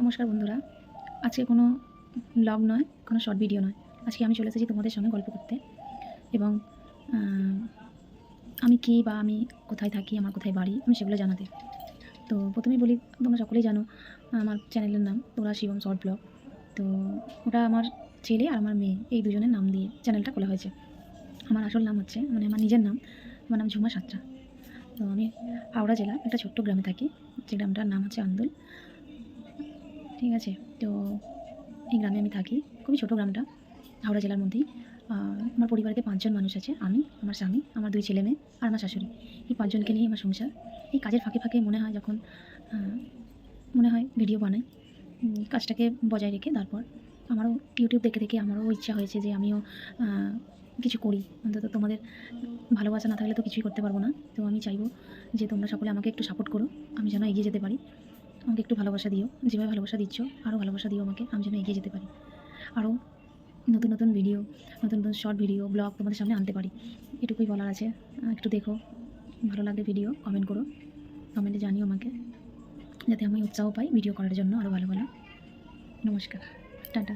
নমস্কার বন্ধুরা। আজকে কোনো ব্লগ নয়, কোনো শর্ট ভিডিও নয়। আজকে আমি চলে এসেছি তোমাদের সঙ্গে গল্প করতে। এবং আমি কী বা আমি কোথায় থাকি, আমার কোথায় বাড়ি, আমি সেগুলো জানাতে। তো প্রথমেই বলি, তোমরা সকলেই জানো, আমার চ্যানেলের নাম তোরা শিবম শর্ট ব্লগ তো ওটা আমার ছেলে আর আমার মেয়ে, এই দুজনের নাম দিয়ে চ্যানেলটা খোলা হয়েছে। আমার আসল নাম হচ্ছে মানে আমার নিজের নাম, আমার নাম ঝুমা সাত্রা। তো আমি হাওড়া জেলা একটা ছোট্ট গ্রামে থাকি, যে গ্রামটার নাম হচ্ছে আন্দুল। ঠিক আছে, তো এই গ্রামে আমি থাকি, খুবই ছোটো গ্রামটা, হাওড়া জেলার মধ্যেই। আমার পরিবারেতে পাঁচজন মানুষ আছে, আমি, আমার স্বামী, আমার দুই ছেলে মেয়ে আর আমার শাশুড়ি। এই পাঁচজনকে নিয়ে আমার সংসার। এই কাজের ফাঁকে ফাঁকে মনে হয় যখন মনে হয় ভিডিও বানাই কাজটাকে বজায় রেখে তারপর আমারও ইউটিউব দেখে দেখে আমারও ইচ্ছা হয়েছে যে আমিও কিছু করি। অন্তত তোমাদের ভালোবাসা না থাকলে তো কিছুই করতে পারব না। তো আমি চাইব যে তোমরা সকলে আমাকে একটু সাপোর্ট করো, আমি যেন এগিয়ে যেতে পারি। আমাকে একটু ভালোবাসা দিও। যেভাবে ভালোবাসা দিচ্ছ আরও ভালোবাসা দিও আমাকে। আমি যেন এগিয়ে যেতে পারি। আরও নতুন নতুন ভিডিও নতুন নতুন শর্ট ভিডিও ব্লগ তোমাদের সামনে আনতে পারি। এটুকুই বলার আছে। একটু দেখো। ভালো লাগে ভিডিও কমেন্ট করো। কমেন্টে জানিও আমাকে। যাতে আমি উৎসাহ পাই ভিডিও করার জন্য আরও ভালো ভালো। নমস্কার। টাটা।